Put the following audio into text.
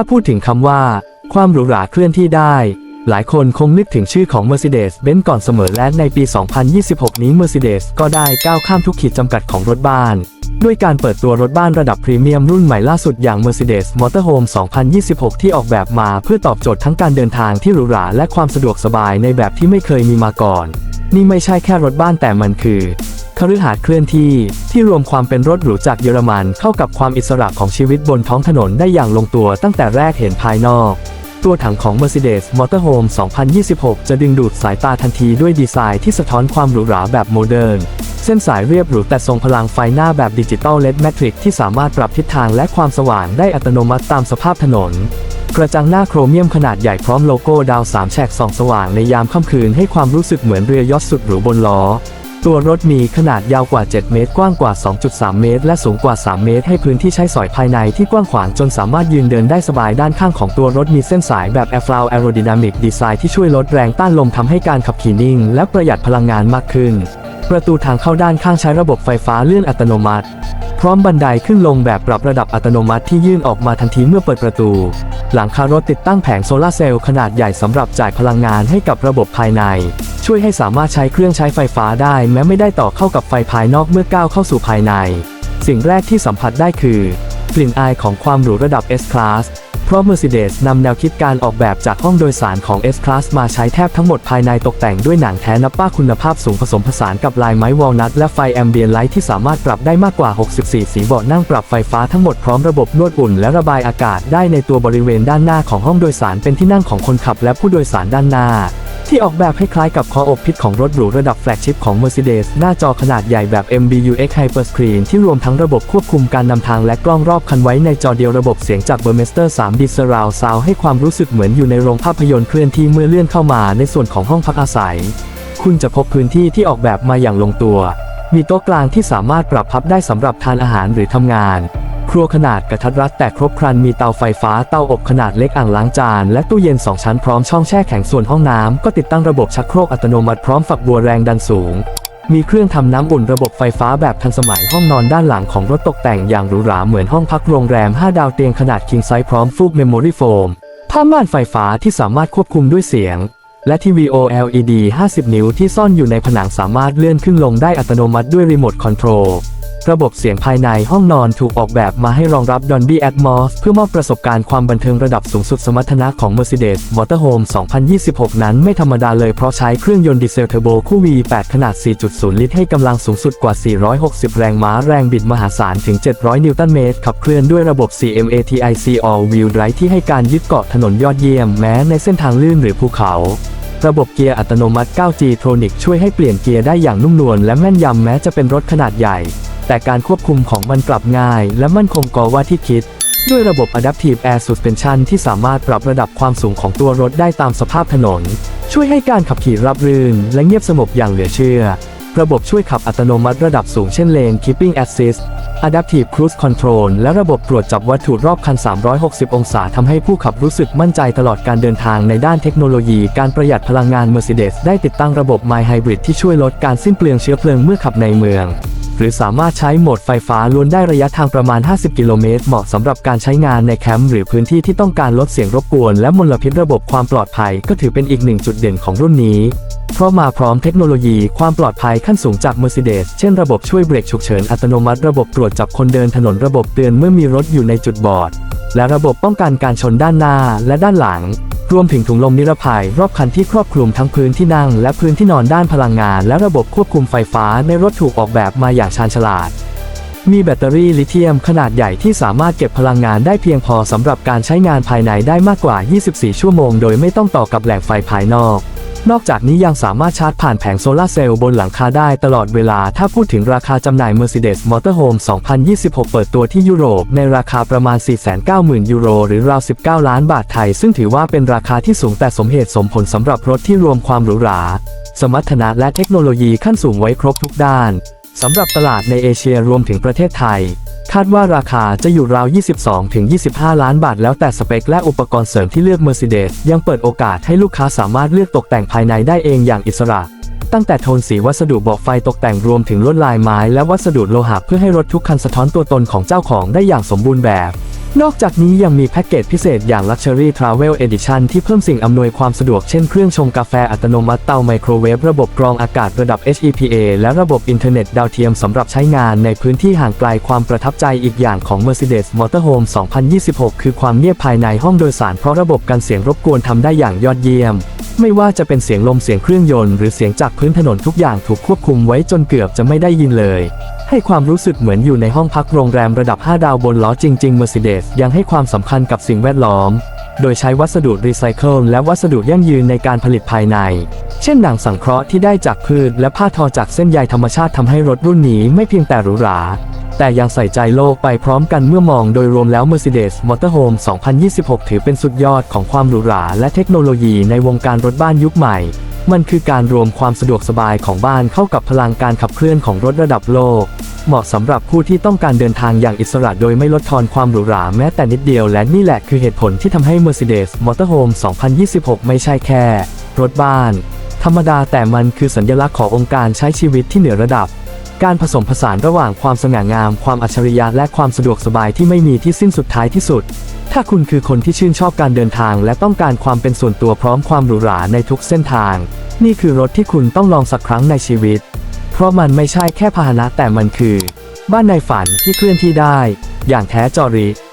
ถ้าพูดถึงคำว่า ความหรูหราเคลื่อนที่ได้ หลายคนคงนึกถึงชื่อของ Mercedes-Benz ก่อนเสมอและในปี 2026 นี้ Mercedes ก็ได้ก้าวข้ามทุกขีดจำกัดของรถบ้าน ด้วยการเปิดตัวรถบ้านระดับพรีเมียมรุ่นใหม่ล่าสุดอย่าง Mercedes Motorhome 2026 ที่ออกแบบมาเพื่อตอบโจทย์ทั้งการเดินทางที่หรูหราและความสะดวกสบายในแบบที่ไม่เคยมีมาก่อน นี่ไม่ใช่แค่รถบ้านแต่มันคือ คฤหาสน์เคลื่อนที่ที่รวมความเป็นรถหรูจากเยอรมันเข้ากับความอิสระของชีวิตบนท้องถนนได้อย่างลงตัวตั้งแต่แรกเห็นภายนอก ตัวถังของ Mercedes Motorhome 2026 จะดึงดูดสายตาทันทีด้วยดีไซน์ที่สะท้อนความหรูหราแบบโมเดิร์นเส้นสายเรียบหรูแต่ทรงพลังไฟหน้าแบบดิจิตอลเลดแมทริกที่สามารถปรับทิศทางและความสว่างได้อัตโนมัติตามสภาพถนน กระจังหน้าโครเมียมขนาดใหญ่พร้อมโลโก้ดาวสามแฉกส่องสว่างในยามค่ำคืนให้ความรู้สึกเหมือนเรือยอชสุดหรูบนล้อ ตัวรถมีขนาดยาวกว่า 7 เมตร กว้างกว่า 2.3 เมตร และสูงกว่า 3 เมตร ให้พื้นที่ใช้สอยภายในที่กว้างขวางจนสามารถยืนเดินได้สบายด้านข้างของตัวรถมีเส้นสายแบบ a i r f l o w Aerodynamic Design ที่ช่วยลดแรงต้านลมทำให้การขับขี่นิ่ง และประหยัดพลังงานมากขึ้น ประตูทางเข้าด้านข้างใช้ระบบไฟฟ้าเลื่อนอัตโนมัติ พร้อมบันไดขึ้นลงแบบปรับระดับอัตโนมัติที่ยื่นออกมาทันทีเมื่อเปิดประตู หลังคารถติดตั้งแผงโซลาร์เซลล์ขนาดใหญ่สำหรับจ่ายพลังงานให้กับระบบภายใน ช่วยให้สามารถใช้เครื่องใช้ไฟฟ้าได้ แม้ไม่ได้ต่อเข้ากับไฟภายนอกเมื่อก้าวเข้าสู่ภายใน สิ่งแรกที่สัมผัสได้คือกลิ่นอายของความหรูระดับ S-Class เพราะ Mercedes นำแนวคิดการออกแบบจากห้องโดยสารของ S-Class มาใช้แทบทั้งหมดภายในตกแต่งด้วยหนังแท้นับป้าคุณภาพสูงผสมผสานกับลายไม้วอลนัทและไฟแอมเบียนไลท์ที่สามารถปรับได้มากกว่า 64 สีเบาะนั่งปรับไฟฟ้าทั้งหมดพร้อมระบบนวดอุ่นและระบายอากาศได้ในตัวบริเวณด้านหน้าของห้องโดยสารเป็นที่นั่งของคนขับและผู้โดยสารด้านหน้า ที่ออกแบบให้คล้ายกับคออบพิษของรถหรูระดับแฟลกชิพของ Mercedes หน้าจอขนาดใหญ่แบบ MBUX Hyperscreen ที่รวมทั้งระบบควบคุมการนำทางและกล้องรอบคันไว้ในจอเดียวระบบเสียงจาก Burmester 3D Surround Sound ให้ความรู้สึกเหมือนอยู่ในโรงภาพยนตร์เคลื่อนที่เมื่อเลื่อนเข้ามาในส่วนของห้องพักอาศัย คุณจะพบพื้นที่ที่ออกแบบมาอย่างลงตัว มีโต๊ะกลางที่สามารถปรับพับได้สำหรับทานอาหารหรือทำงาน ครัวขนาดกระทัดรัดแต่ครบครันมีเตาไฟฟ้าเตาอบขนาดเล็กอ่างล้างจาน และตู้เย็น 2 ชั้นพร้อมช่องแช่แข็งส่วนห้องน้ำก็ติดตั้งระบบชักโครกอัตโนมัติพร้อมฝักบัวแรงดันสูง มีเครื่องทำน้ำอุ่นระบบไฟฟ้าแบบทันสมัยห้องนอนด้านหลังของรถตกแต่งอย่างหรูหราเหมือนห้องพักโรงแรม 5 ดาวเตียงขนาด king size พร้อมฟูกเมมโมรี่โฟมผ้าม่านไฟฟ้าที่สามารถควบคุมด้วยเสียงและทีวี OLED 50 นิ้วที่ซ่อนอยู่ในผนังสามารถเลื่อนขึ้นลงได้อัตโนมัติด้วยรีโมทคอนโทรล ระบบเสียงภายในห้องนอนถูกออกแบบมาให้รองรับ Dolby Atmos เพื่อมอบประสบการณ์ความบันเทิงระดับสูงสุดสมรรถนะของ Mercedes Motorhome 2026 นั้นไม่ธรรมดาเลยเพราะใช้เครื่องยนต์ดีเซลเทอร์โบคู่ V8 ขนาด 4.0 ลิตรให้กำลังสูงสุดกว่า 460 แรงม้าแรงบิดมหาศาลถึง 700 นิวตันเมตร ขับเคลื่อนด้วยระบบ CMATIC All Wheel Drive ที่ให้การยึดเกาะถนนยอดเยี่ยมแม้ในเส้นทางลื่นหรือภูเขาระบบเกียร์อัตโนมัติ 9G Tronic ช่วยให้เปลี่ยนเกียร์ได้อย่างนุ่มนวลและแม่นยำแม้จะเป็นรถขนาดใหญ่ แต่การควบคุมของมันกลับง่าย และมั่นคงกว่าที่คิด ด้วยระบบ Adaptive Air Suspension ที่สามารถปรับระดับความสูงของตัวรถได้ตามสภาพถนน ช่วยให้การขับขี่ราบรื่น และเงียบสงบอย่างเหลือเชื่อ ระบบช่วยขับอัตโนมัติระดับสูงเช่นเลน Keeping Assist Adaptive Cruise Control และระบบตรวจจับวัตถุรอบคัน 360 องศาทำให้ผู้ขับรู้สึกมั่นใจตลอดการเดินทางในด้านเทคโนโลยีการประหยัดพลังงาน Mercedes ได้ติดตั้งระบบ My Hybrid ที่ช่วยลดการสิ้นเปลืองเชื้อเพลิงเมื่อขับในเมือง หรือสามารถใช้โหมดไฟฟ้าล้วนได้ระยะทางประมาณ 50 กิโลเมตร เหมาะสำหรับการใช้งานในแคมป์หรือพื้นที่ที่ต้องการลดเสียงรบกวนและมลพิษระบบความปลอดภัยก็ถือเป็นอีกหนึ่งจุดเด่นของรุ่นนี้ เพราะมาพร้อมเทคโนโลยีความปลอดภัยขั้นสูงจาก Mercedes เช่นระบบช่วยเบรกฉุกเฉินอัตโนมัติระบบตรวจจับคนเดินถนนระบบเตือนเมื่อมีรถอยู่ในจุดบอดและระบบป้องกันการชนด้านหน้าและด้านหลัง รวมถึงถุงลมนิรภัย รอบคันที่ครอบคลุมทั้งพื้นที่นั่ง และพื้นที่นอนด้านพลังงาน และระบบควบคุมไฟฟ้าในรถถูกออกแบบมาอย่างชาญฉลาด มีแบตเตอรี่ลิเธียมขนาดใหญ่ที่สามารถเก็บพลังงานได้เพียงพอสำหรับการใช้งานภายในได้มากกว่า 24 ชั่วโมง โดยไม่ต้องต่อกับแหล่งไฟภายนอก นอกจากนี้ยังสามารถชาร์จผ่านแผงโซลาร์เซลล์บนหลังคาได้ตลอดเวลา ถ้าพูดถึงราคาจำหน่าย Mercedes Motorhome 2026 เปิดตัวที่ยุโรป ในราคาประมาณ 490,000 ยูโร หรือราว 19 ล้านบาทไทย ซึ่งถือว่าเป็นราคาที่สูงแต่สมเหตุสมผลสำหรับรถที่รวมความหรูหรา สมรรถนะและเทคโนโลยีขั้นสูงไว้ครบทุกด้าน สำหรับตลาดในเอเชียรวมถึงประเทศไทย คาดว่าราคาจะอยู่ราว 22-25 ล้านบาท แล้วแต่สเปคและอุปกรณ์เสริมที่เลือก Mercedes ยังเปิดโอกาสให้ลูกค้าสามารถเลือกตกแต่งภายในได้เองอย่างอิสระ ตั้งแต่โทนสีวัสดุบอกไฟตกแต่งรวมถึงลวดลายไม้และวัสดุโลหะเพื่อให้รถทุกคันสะท้อนตัวตนของเจ้าของได้อย่างสมบูรณ์แบบ นอกจากนี้ยังมีแพ็กเกจพิเศษอย่าง Luxury Travel Edition ที่เพิ่มสิ่งอำนวยความสะดวกเช่นเครื่องชงกาแฟอัตโนมัติเตาไมโครเวฟระบบกรองอากาศระดับ HEPA และระบบอินเทอร์เน็ตดาวเทียมสำหรับใช้งานในพื้นที่ห่างไกลความประทับใจอีกอย่างของ Mercedes Motorhome 2026 คือความเงียบภายในห้องโดยสารเพราะระบบกันเสียงรบกวนทำได้อย่างยอดเยี่ยม ไม่ว่าจะเป็นเสียงลมเสียงเครื่องยนต์หรือเสียงจากพื้นถนนทุกอย่างถูกควบคุมไว้จนเกือบจะไม่ได้ยินเลย ให้ความรู้สึกเหมือนอยู่ในห้องพักโรงแรมระดับ 5 ดาวบนล้อจริงๆ Mercedes ยังให้ความสำคัญกับสิ่งแวดล้อม โดยใช้วัสดุรีไซเคิลและวัสดุยั่งยืนในการผลิตภายใน เช่นหนังสังเคราะห์ที่ได้จากพืชและผ้าทอจากเส้นใยธรรมชาติทำให้รถรุ่นนี้ไม่เพียงแต่หรูหราแต่ยังใส่ใจโลกไปพร้อมกันเมื่อมองโดยรวมแล้ว Mercedes Motorhome 2026 ถือเป็นสุดยอดของความหรูหราและเทคโนโลยีในวงการรถบ้านยุคใหม่ มันคือการรวมความสะดวกสบายของบ้านเข้ากับพลังการขับเคลื่อนของรถระดับโลก เหมาะสำหรับผู้ที่ต้องการเดินทางอย่างอิสระโดยไม่ลดทอนความหรูหราแม้แต่นิดเดียวและนี่แหละคือเหตุผลที่ทำให้ Mercedes Motorhome 2026 ไม่ใช่แค่ รถบ้าน ธรรมดาแต่มันคือสัญลักษณ์ขององค์การใช้ชีวิตที่เหนือระดับ การผสมผสานระหว่างความสง่างาม ความอัจฉริยะและความสะดวกสบายที่ไม่มีที่สิ้นสุดท้ายที่สุด ถ้าคุณคือคนที่ชื่นชอบการเดินทาง และต้องการความเป็นส่วนตัวพร้อมความหรูหราในทุกเส้นทาง นี่คือรถที่คุณต้องลองสักครั้งในชีวิต เพราะมันไม่ใช่แค่พาหนะแต่มันคือ บ้านในฝันที่เคลื่อนที่ได้ อย่างแท้จริง